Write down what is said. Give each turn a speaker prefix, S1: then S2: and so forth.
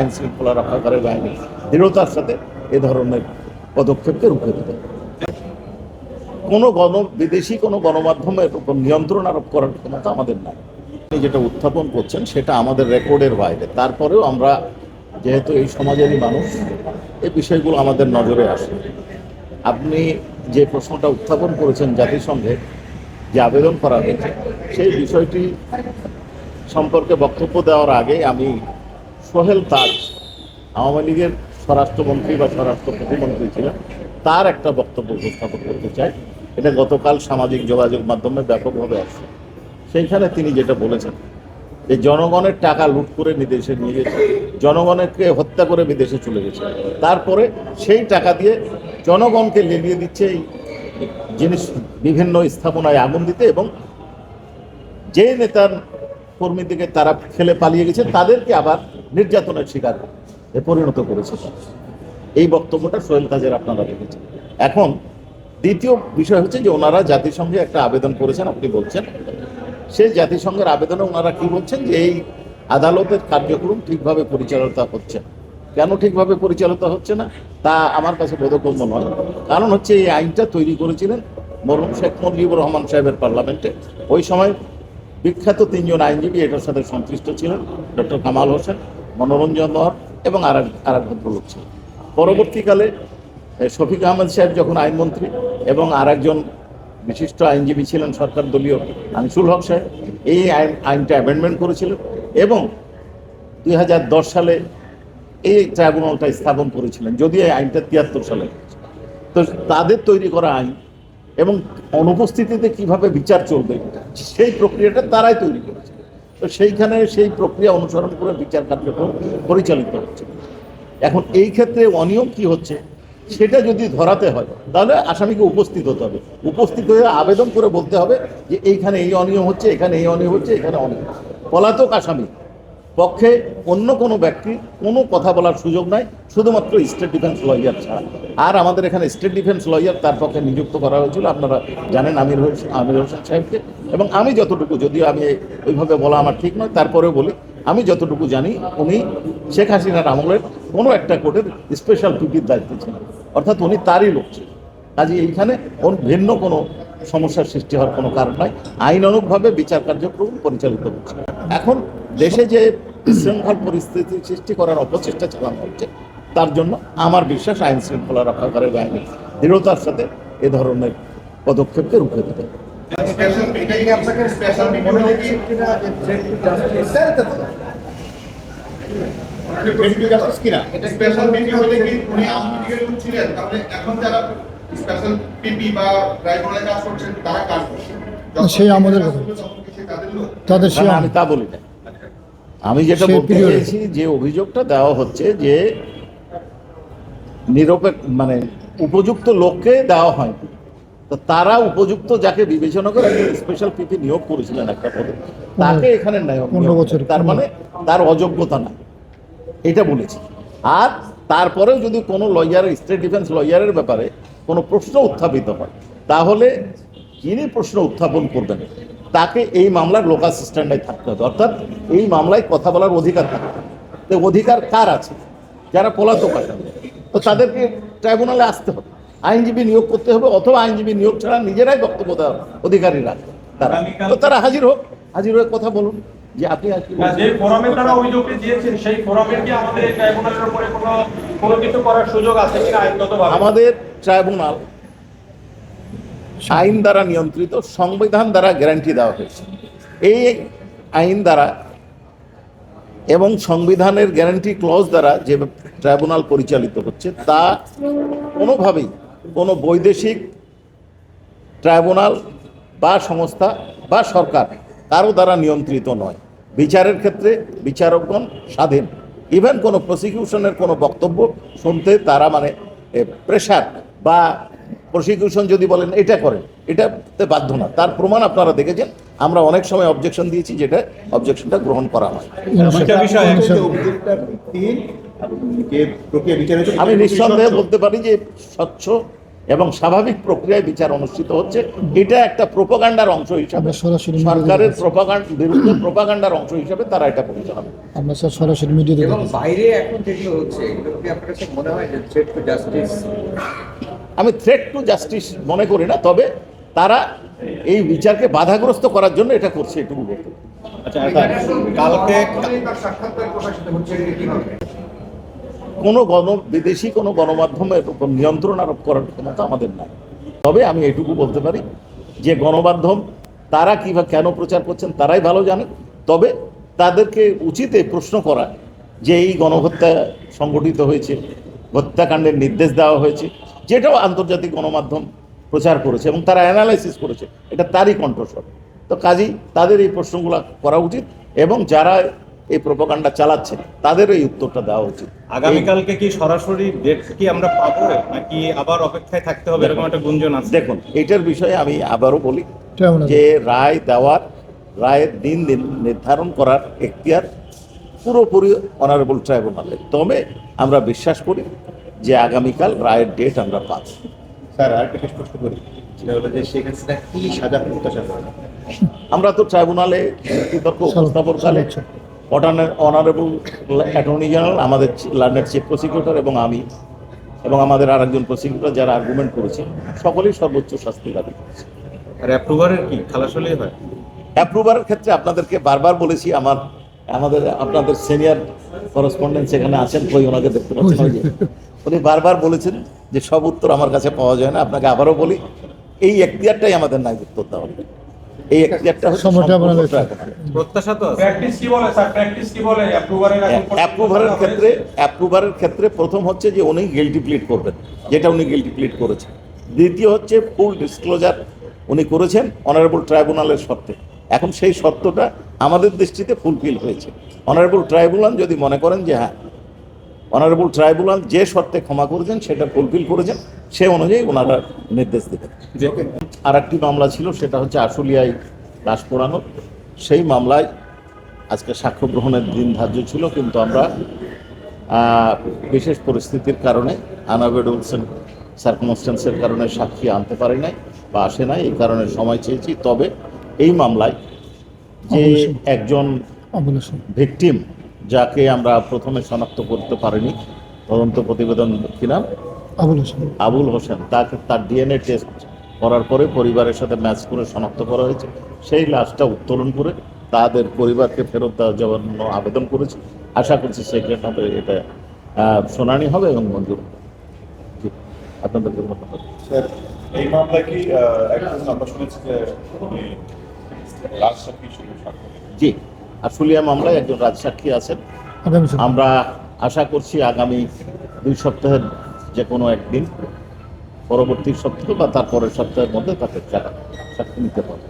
S1: আইন শৃঙ্খলা রক্ষাকারী বাহিনী দৃঢ়তার সাথে এ ধরনের পদক্ষেপকে রুখে দেবে কোনো গণ বিদেশি, কোনো গণমাধ্যমের উপর নিয়ন্ত্রণ আরোপ করার ক্ষমতা আমাদের নাই। আপনি যেটা উত্থাপন করছেন, সেটা আমাদের রেকর্ডের বাইরে। তারপরেও আমরা যেহেতু এই সমাজেরই মানুষ এই বিষয়গুলো আমাদের নজরে আসে। আপনি যে প্রশ্নটা উত্থাপন করেছেন জাতিসংঘে, যে আবেদন করা হয়েছে, সেই বিষয়টি সম্পর্কে বক্তব্য দেওয়ার আগে আমি সোহেল তাজ আওয়ামী লীগের স্বরাষ্ট্রমন্ত্রী বা স্বরাষ্ট্র প্রতিমন্ত্রী ছিলেন, তার একটা বক্তব্য উপস্থাপন করতে চাই। এটা গতকাল সামাজিক যোগাযোগ মাধ্যমে ব্যাপকভাবে আসছে। সেইখানে তিনি যেটা বলেছেন, যে জনগণের টাকা লুট করে বিদেশে নিয়ে গেছে, জনগণকে হত্যা করে বিদেশে চলে গেছে। তারপরে সেই টাকা দিয়ে জনগণকে লেলিয়ে দিচ্ছে এই জিনিস বিভিন্ন স্থাপনায় আগুন দিতে এবং যে নেতার কর্মীদেরকে তারা ফেলে পালিয়ে গেছে, তাদেরকে আবার নির্যাতনের শিকার পরিণত করেছে এই বক্তব্যটা সোহেল কাজের আপনারা রেখেছেন এখন দ্বিতীয় বিষয় হচ্ছে যে ওনারা জাতিসংঘে একটা আবেদন করেছেন, আপনি বলছেন। সেই জাতিসংঘের আবেদনে ওনারা কি বলছেন যে এই আদালতের কার্যক্রম ঠিকভাবে পরিচালিত হচ্ছে কেন ঠিকভাবে পরিচালিত হচ্ছে না? তা আমার কাছে বোধগম্য নয়। কারণ হচ্ছে এই আইনটা তৈরি করেছিলেন মরহুম শেখ মুজিবুর রহমান সাহেবের পার্লামেন্টে। ওই সময় বিখ্যাত তিনজন আইনজীবী এটার সাথে সংশ্লিষ্ট ছিলেন, ডক্টর কামাল হোসেন। মনোরঞ্জন দর এবং আর এক- ভদ্রলোক ছিল। পরবর্তীকালে শফিক আহমেদ সাহেব যখন আইনমন্ত্রী এবং আর একজন বিশিষ্ট আইনজীবী ছিলেন সরকার দলীয় আনিসুল হক সাহেব, এই আইন, আইনটা অ্যামেন্ডমেন্ট করেছিলেন এবং দুই হাজার দশ সালে এই ট্রাইব্যুনালটা স্থাপন করেছিলেন, যদিও এই আইনটা তিয়াত্তর সালে তো তাদের তৈরি করা আইন এবং অনুপস্থিতিতে কীভাবে বিচার চলবে, সেই প্রক্রিয়াটা তারাই তৈরি করেছে। তো সেইখানে সেই প্রক্রিয়া অনুসরণ করে বিচার কার্যক্রম পরিচালিত হচ্ছে। এখন এই ক্ষেত্রে অনিয়ম কি হচ্ছে, সেটা যদি ধরাতে হয়, তাহলে আসামিকে উপস্থিত হতে হবে। উপস্থিত হয়ে আবেদন করে বলতে হবে যে এইখানে এই অনিয়ম হচ্ছে, এখানে এই অনিয়ম হচ্ছে, এখানে অনিয়ম। পলাতক আসামি পক্ষে অন্য কোনো ব্যক্তি কোনো কথা বলার সুযোগ নাই, শুধুমাত্র স্টেট ডিফেন্স লয়ার ছাড়া। আর আমাদের এখানে স্টেট ডিফেন্স লয়ার তার পক্ষে নিযুক্ত করা হয়েছিল, আপনারা জানেন আমির হোসেন আমির হোসেন সাহেবকে। এবং আমি যতটুকু, যদিও আমি ওইভাবে বলা আমার ঠিক নয়, তারপরেও বলি, আমি যতটুকু জানি, উনি শেখ হাসিনার আমলের কোনো একটা কোর্টের স্পেশাল পিপির দায়িত্বে ছিলেন। অর্থাৎ উনি তারই লোক ছিলেন। কাজে এইখানে ওর ভিন্ন কোনো সমস্যার সৃষ্টি হওয়ার কোনো কারণ নাই। আইনানুগভাবে বিচার কার্যক্রম পরিচালিত হচ্ছে। এখন দেশে যে শৃঙ্খল পরিস্থিতি সৃষ্টি করার অপচেষ্টা চালানো হচ্ছে, তার জন্য আমার বিশ্বাস আইন শৃঙ্খলা রক্ষাকারী বাহিনী দৃঢ়তার সাথে এ ধরনের পদক্ষেপকে রুখে দেবে
S2: স্পেশাল এটা কি আপনাকে স্পেশাল কি জাস্টিস কিনা? এটা স্পেশাল পিপি হলে কি? উনি আওয়ামী ছিলেন তাহলে এখন যারা স্পেশাল পিপি বা ট্রাইব্যুনালে কাজ করছেন তারা কাজ করছেন।
S3: সেই আমাদের কথা।
S2: তাদের
S3: সে
S1: আমি তা বলি না। আমি যেটা বলতে। চেয়েছি যে অভিযোগটা দেওয়া হচ্ছে যে নিরপেক্ষ মানে উপযুক্ত লোককে দেওয়া হয় তো তারা উপযুক্ত যাকে বিবেচনা করে স্পেশাল পিপি নিয়োগ করেছিলেন একটা পদে তাকে এখানে
S3: পনেরো বছর,
S1: তার মানে তার অযোগ্যতা না এটা বলেছি। আর তারপরেও যদি কোনো লয়ার স্টেট ডিফেন্স লয়ারের ব্যাপারে কোনো প্রশ্ন উত্থাপিত হয় তাহলে যিনি প্রশ্ন উত্থাপন করবেন তাকে এই মামলার লোকাল স্ট্যান্ডায় থাকতে হবে। অর্থাৎ এই মামলায় কথা বলার অধিকার থাকতে হবে অধিকার কার আছে? যারা পলাতক আসামি। তো তাদেরকে ট্রাইব্যুনালে আসতে হবে। আইনজীবী নিয়োগ করতে হবে অথবা আইনজীবী নিয়োগ ছাড়া নিজেরাই বক্তব্য দেওয়ার অধিকারী রাখবে তারা তো তারা হাজির হোক হাজির হয়ে কথা বলুন যে আপনি আর কি
S4: না,
S1: বলছেন?
S4: যে ফোরামে তারা অভিযোগটি দিয়েছেন সেই ফোরামের কি আমাদের ট্রাইব্যুনালের উপরে কোনো কোনো কিছু করার সুযোগ আছে কিনা আইনগতভাবে?
S1: আমাদের ট্রাইব্যুনাল আইন দ্বারা নিয়ন্ত্রিত সংবিধান দ্বারা গ্যারান্টি দেওয়া হয়েছে। এই আইন দ্বারা এবং সংবিধানের গ্যারান্টি ক্লজ দ্বারা যে ট্রাইব্যুনাল পরিচালিত হচ্ছে তা কোনোভাবেই কোনো বৈদেশিক ট্রাইব্যুনাল বা সংস্থা বা সরকার কারও দ্বারা নিয়ন্ত্রিত নয়। বিচারের ক্ষেত্রে বিচারকগণ স্বাধীন। ইভেন কোনো প্রসিকিউশনের কোনো বক্তব্য শুনতে তারা মানে প্রেশার বা প্রসিকিউশন যদি বলেন এটা করেন এটাতে বাধ্য না। তার প্রমাণ আপনারা দেখেছেন। আমরা অনেক সময় অবজেকশন দিয়েছি যেটা অবজেকশনটা গ্রহণ করা হয়। আমি নিঃসন্দেহে বলতে পারি যে স্বচ্ছ এবং স্বাভাবিক প্রক্রিয়ায় বিচার অনুষ্ঠিত হচ্ছে। এটা একটা প্রোপাগান্ডার অংশ হিসাবে।
S3: সরাসরি
S1: সরকারের
S3: মিডিয়া
S1: প্রোপাগান্ড বিরুদ্ধে প্রোপাগান্ডার অংশ হিসাবে তারা এটা পরিচালনা করে।
S3: আমরা স্যার সরাসরি মিডিয়াতে
S5: এবং বাইরে এখন যেগুলো হচ্ছে এগুলো কি আপনার কাছে মনে হয় যে থ্রেট টু জাস্টিস
S1: আমি থ্রেট টু জাস্টিস মনে করি না তবে তারা এই বিচারকে বাধাগ্রস্ত করার জন্য এটা করছে এটুকু বলতে
S6: আচ্ছা কালকে
S2: তার সাক্ষাৎকার প্রকাশিত হচ্ছে এটা কীভাবে
S1: কোনো গণ, বিদেশি কোনো গণমাধ্যমের উপর নিয়ন্ত্রণ আরোপ করার ক্ষমতা আমাদের নাই। তবে আমি এটুকু বলতে পারি যে গণমাধ্যম, তারা কীভাবে কেন প্রচার করছেন তারাই ভালো জানে। তবে তাদেরকে উচিত প্রশ্ন করা যে এই গণহত্যা সংগঠিত হয়েছে, হত্যাকাণ্ডের নির্দেশ দেওয়া হয়েছে, যেটাও আন্তর্জাতিক গণমাধ্যম প্রচার করেছে এবং তারা অ্যানালাইসিস করেছে। এটা তারই কণ্ঠস্বর। তো কাজেই তাদের এই প্রশ্নগুলো করা উচিত এবং যারা এই প্রোপাগান্ডা চালাচ্ছে তাদের এই উত্তরটা দেওয়া উচিত।
S6: আগামীকালকে কি সরাসরি ডেট কি আমরা পাবো নাকি আবার অপেক্ষায় থাকতে হবে এরকম একটা গুঞ্জন আছে?
S1: দেখুন এটার বিষয়ে আমি আবারও বলি যে রায় দেওয়ার রায়ের দিন দিন নির্ধারণ করার এখতিয়ার পুরোপুরি অনারেবল ট্রাইব্যুনালের তবে আমরা বিশ্বাস করি যে আগামীকাল রায়ের ডেট আমরা পাব।
S7: স্যার আরেকটা স্পষ্ট করি। সেটা হলো যে শেখ হাসিনা কি সাজা প্রত্যাশা করেন?
S1: আমরা তো ট্রাইব্যুনালে বিতর্ক উপস্থাপনকালে অনারেবল অ্যাটর্নি জেনারেল আমাদের লন্ডনের চিফ প্রসিকিউটর এবং আমি এবং আমাদের আর একজন প্রসিকিউটর যারা আর্গুমেন্ট করেছে সকলেই সর্বোচ্চ শাস্তি দাবি করেছে।
S6: আর অ্যাপ্রুভারের কি? খালাস হলেই হয়?
S1: অ্যাপ্রুভারের ক্ষেত্রে আপনাদেরকে বারবার বলেছি আমার আমাদের আপনাদের সিনিয়র করসপন্ডেন্ট সেখানে আছেন কই ওনাকে দেখতে পাচ্ছেন। ওই যে। উনি বারবার বলেছেন যে সব উত্তর আমার কাছে পাওয়া যায় না আপনাকে আবারও বলি এই এখতিয়ারটাই আমাদের নাই উত্তর দেওয়া এই এখতিয়ারটা হচ্ছে
S3: সময়টা আপনার
S1: সম্পূর্ণ
S3: কাছে।
S1: ট্রাইব্যুনালের।
S6: প্রত্যাশা তো
S4: প্র্যাকটিস কি বলে স্যার প্র্যাকটিস কি বলে? অ্যাপ্রুভারের
S1: অ্যাপ্রুভারের ক্ষেত্রে অ্যাপ্রুভারের ক্ষেত্রে প্রথম হচ্ছে যে উনি গিলটি প্লিট করবেন যেটা উনি গিলটি প্লিট করেছেন। দ্বিতীয় হচ্ছে ফুল ডিসক্লোজার উনি করেছেন অনারেবল ট্রাইব্যুনালের শর্তে। এখন সেই শর্তটা আমাদের দৃষ্টিতে ফুলফিল হয়েছে। অনারেবল ট্রাইব্যুনাল যদি মনে করেন যে হ্যাঁ অনারেবল ট্রাইব্যুনাল যে শর্তে ক্ষমা করেছেন সেটা ফুলফিল করেছেন। সে অনুযায়ী ওনারা নির্দেশ দেবেন।
S6: যে
S1: আর একটি মামলা ছিল সেটা হচ্ছে আশুলিয়ায় লাশ পোড়ানো। সেই মামলায় আজকে সাক্ষ্য গ্রহণের দিন ধার্য ছিল কিন্তু আমরা বিশেষ পরিস্থিতির কারণে আনাবেডলসেন সার্কমস্টেন্সের কারণে সাক্ষী আনতে পারি নাই বা আসে নাই এই কারণে সময় চেয়েছি। তবে এই মামলায় যে একজন ভিকটিম যাকে আমরা প্রথমে শনাক্ত করতে পারিনি তদন্ত প্রতিবেদন কি নাম?
S3: আবুল হোসেন।
S1: আবুল হোসেন তাকে তার ডিএনএ টেস্ট করার পরে পরিবারের সাথে ম্যাচ করে শনাক্ত করা হয়েছে। সেই লাশটা উত্তোলন করে তাদের পরিবারকে ফেরত দেওয়ার জন্য আবেদন করেছি। আশা করছি সেখানে এটা শুনানি হবে এবং মঞ্জুর হবে। জি, আপনাদেরকে ধন্যবাদ।
S7: এই মামলায় কি একজন আমরা শুনেছি যে উনি রাজসাক্ষী ছিল সাক্ষ্য
S1: জি। আশুলিয়া মামলায় একজন রাজসাক্ষী আছেন। আমরা আশা করছি আগামী দুই সপ্তাহের যে কোনো একদিন পরবর্তী সপ্তাহ বা তারপরের সপ্তাহের মধ্যে তাকে সাক্ষী নিতে পারব।